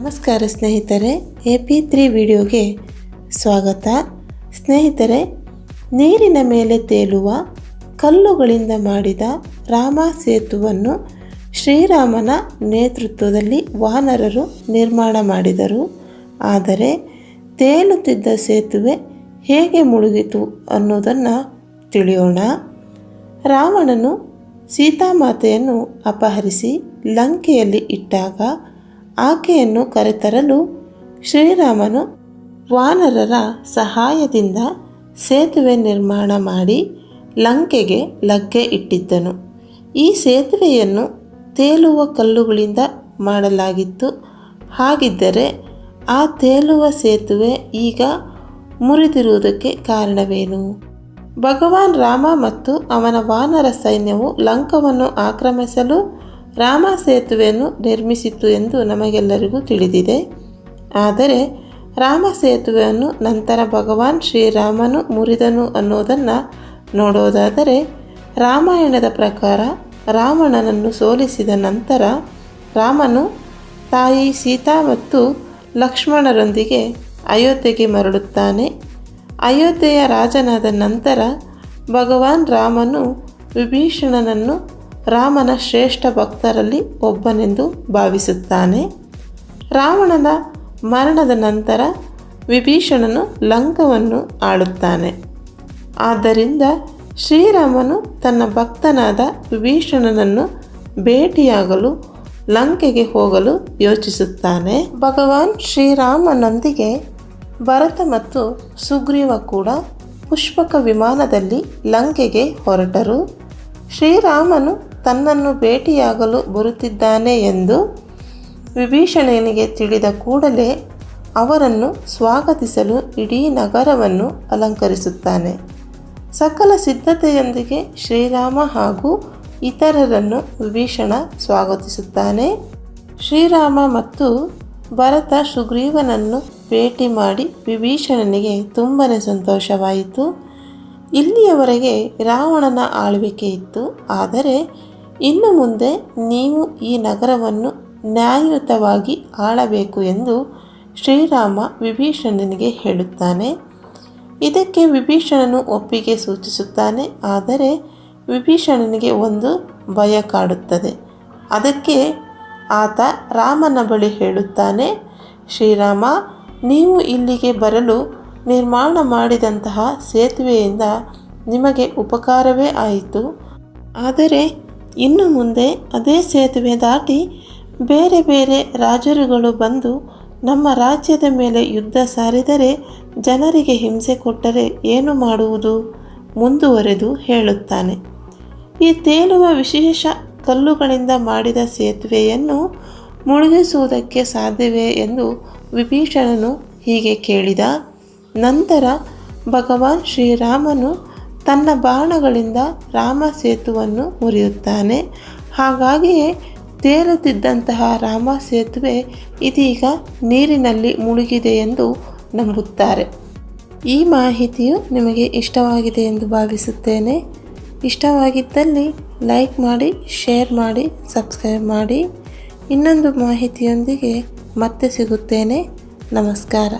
ನಮಸ್ಕಾರ ಸ್ನೇಹಿತರೆ, A P three ವಿಡಿಯೋಗೆ ಸ್ವಾಗತ. ಸ್ನೇಹಿತರೆ, ನೀರಿನ ಮೇಲೆ ತೇಲುವ ಕಲ್ಲುಗಳಿಂದ ಮಾಡಿದ ರಾಮ ಸೇತುವನ್ನು ಶ್ರೀರಾಮನ ನೇತೃತ್ವದಲ್ಲಿ ವಾನರರು ನಿರ್ಮಾಣ ಮಾಡಿದರು. ಆದರೆ, ತೇಲುತ್ತಿದ್ದ ಸೇತುವೆ ಹೇಗೆ ಮುಳುಗಿತು ಅನ್ನೋದನ್ನು ತಿಳಿಯೋಣ. ರಾವಣನು ಸೀತಾಮಾತೆಯನ್ನು ಅಪಹರಿಸಿ ಲಂಕೆಯಲ್ಲಿ ಇಟ್ಟಾಗ ಆಕೆಯನ್ನು ಕರೆತರಲು ಶ್ರೀರಾಮನು ವಾನರರ ಸಹಾಯದಿಂದ ಸೇತುವೆ ನಿರ್ಮಾಣ ಮಾಡಿ ಲಂಕೆಗೆ ಲಗ್ಗೆ ಇಟ್ಟಿದ್ದನು. ಈ ಸೇತುವೆಯನ್ನು ತೇಲುವ ಕಲ್ಲುಗಳಿಂದ ಮಾಡಲಾಗಿತ್ತು. ಹಾಗಿದ್ದರೆ ಆ ತೇಲುವ ಸೇತುವೆ ಈಗ ಮುರಿದಿರುವುದಕ್ಕೆ ಕಾರಣವೇನು? ಭಗವಾನ್ ರಾಮ ಮತ್ತು ಅವನ ವಾನರ ಸೈನ್ಯವು ಲಂಕವನ್ನು ಆಕ್ರಮಿಸಲು ರಾಮ ಸೇತುವೆಯನ್ನು ನಿರ್ಮಿಸಿತು ಎಂದು ನಮಗೆಲ್ಲರಿಗೂ ತಿಳಿದಿದೆ. ಆದರೆ ರಾಮ ಸೇತುವೆಯನ್ನು ನಂತರ ಭಗವಾನ್ ಶ್ರೀರಾಮನು ಮುರಿದನು ಅನ್ನೋದನ್ನು ನೋಡೋದಾದರೆ ರಾಮಾಯಣದ ಪ್ರಕಾರ ರಾವಣನನ್ನು ಸೋಲಿಸಿದ ನಂತರ ರಾಮನು ತಾಯಿ ಸೀತಾ ಮತ್ತು ಲಕ್ಷ್ಮಣರೊಂದಿಗೆ ಅಯೋಧ್ಯೆಗೆ ಮರಳುತ್ತಾನೆ. ಅಯೋಧ್ಯೆಯ ರಾಜನಾದ ನಂತರ ಭಗವಾನ್ ರಾಮನು ವಿಭೀಷಣನನ್ನು ರಾಮನ ಶ್ರೇಷ್ಠ ಭಕ್ತರಲ್ಲಿ ಒಬ್ಬನೆಂದು ಭಾವಿಸುತ್ತಾನೆ. ರಾವಣನ ಮರಣದ ನಂತರ ವಿಭೀಷಣನು ಲಂಕವನ್ನು ಆಳುತ್ತಾನೆ. ಆದ್ದರಿಂದ ಶ್ರೀರಾಮನು ತನ್ನ ಭಕ್ತನಾದ ವಿಭೀಷಣನನ್ನು ಭೇಟಿಯಾಗಲು, ಲಂಕೆಗೆ ಹೋಗಲು ಯೋಚಿಸುತ್ತಾನೆ. ಭಗವಾನ್ ಶ್ರೀರಾಮನೊಂದಿಗೆ ಭರತ ಮತ್ತು ಸುಗ್ರೀವ ಕೂಡ ಪುಷ್ಪಕ ವಿಮಾನದಲ್ಲಿ ಲಂಕೆಗೆ ಹೊರಟರು. ಶ್ರೀರಾಮನು ತನ್ನನ್ನು ಭೇಟಿಯಾಗಲು ಬರುತ್ತಿದ್ದಾನೆ ಎಂದು ವಿಭೀಷಣನಿಗೆ ತಿಳಿದ ಕೂಡಲೇ ಅವರನ್ನು ಸ್ವಾಗತಿಸಲು ಇಡೀ ನಗರವನ್ನು ಅಲಂಕರಿಸುತ್ತಾನೆ. ಸಕಲ ಸಿದ್ಧತೆಯೊಂದಿಗೆ ಶ್ರೀರಾಮ ಹಾಗೂ ಇತರರನ್ನು ವಿಭೀಷಣ ಸ್ವಾಗತಿಸುತ್ತಾನೆ. ಶ್ರೀರಾಮ ಮತ್ತು ಭರತ ಸುಗ್ರೀವನನ್ನು ಭೇಟಿ ಮಾಡಿ ವಿಭೀಷಣನಿಗೆ ತುಂಬನೇ ಸಂತೋಷವಾಯಿತು. ಇಲ್ಲಿಯವರೆಗೆ ರಾವಣನ ಆಳ್ವಿಕೆ ಇತ್ತು. ಆದರೆ ಇನ್ನು ಮುಂದೆ ನೀವು ಈ ನಗರವನ್ನು ನ್ಯಾಯಯುತವಾಗಿ ಆಳಬೇಕು ಎಂದು ಶ್ರೀರಾಮ ವಿಭೀಷಣನಿಗೆ ಹೇಳುತ್ತಾನೆ. ಇದಕ್ಕೆ ವಿಭೀಷಣನು ಒಪ್ಪಿಗೆ ಸೂಚಿಸುತ್ತಾನೆ, ಆದರೆ ವಿಭೀಷಣನಿಗೆ ಒಂದು ಭಯ ಕಾಡುತ್ತದೆ. ಅದಕ್ಕೆ ಆತ ರಾಮನ ಬಳಿ ಹೇಳುತ್ತಾನೆ, ಶ್ರೀರಾಮ, ನೀವು ಇಲ್ಲಿಗೆ ಬರಲು ನಿರ್ಮಾಣ ಮಾಡಿದಂತಹ ಸೇತುವೆಯಿಂದ ನಿಮಗೆ ಉಪಕಾರವೇ ಆಯಿತು. ಆದರೆ ಇನ್ನು ಮುಂದೆ ಅದೇ ಸೇತುವೆ ದಾಟಿ ಬೇರೆ ಬೇರೆ ರಾಜರುಗಳು ಬಂದು ನಮ್ಮ ರಾಜ್ಯದ ಮೇಲೆ ಯುದ್ಧ ಸಾರಿದರೆ ಜನರಿಗೆ ಹಿಂಸೆ ಕೊಟ್ಟರೆ ಏನು ಮಾಡುವುದು? ಮುಂದುವರೆದು ಹೇಳುತ್ತಾನೆ. ಈ ತೇಲುವ ವಿಶೇಷ ಕಲ್ಲುಗಳಿಂದ ಮಾಡಿದ ಸೇತುವೆಯನ್ನು ಮುಳುಗಿಸುವುದಕ್ಕೆ ಸಾಧ್ಯವೇ ಎಂದು ವಿಭೀಷಣನು ಹೀಗೆ ಕೇಳಿದ. ನಂತರ ಭಗವಾನ್ ಶ್ರೀರಾಮನು ತನ್ನ ಬಾಣಗಳಿಂದ ರಾಮ ಸೇತುವನ್ನು ಮುರಿಯುತ್ತಾನೆ. ಹಾಗಾಗಿಯೇ ತೇಲುತ್ತಿದ್ದಂತಹ ರಾಮ ಸೇತುವೆ ಇದೀಗ ನೀರಿನಲ್ಲಿ ಮುಳುಗಿದೆ ಎಂದು ನಂಬುತ್ತಾರೆ. ಈ ಮಾಹಿತಿಯು ನಿಮಗೆ ಇಷ್ಟವಾಗಿದೆ ಎಂದು ಭಾವಿಸುತ್ತೇನೆ. ಇಷ್ಟವಾಗಿದ್ದಲ್ಲಿ ಲೈಕ್ ಮಾಡಿ, ಶೇರ್ ಮಾಡಿ, ಸಬ್ಸ್ಕ್ರೈಬ್ ಮಾಡಿ. ಇನ್ನೊಂದು ಮಾಹಿತಿಯೊಂದಿಗೆ ಮತ್ತೆ ಸಿಗುತ್ತೇನೆ. ನಮಸ್ಕಾರ.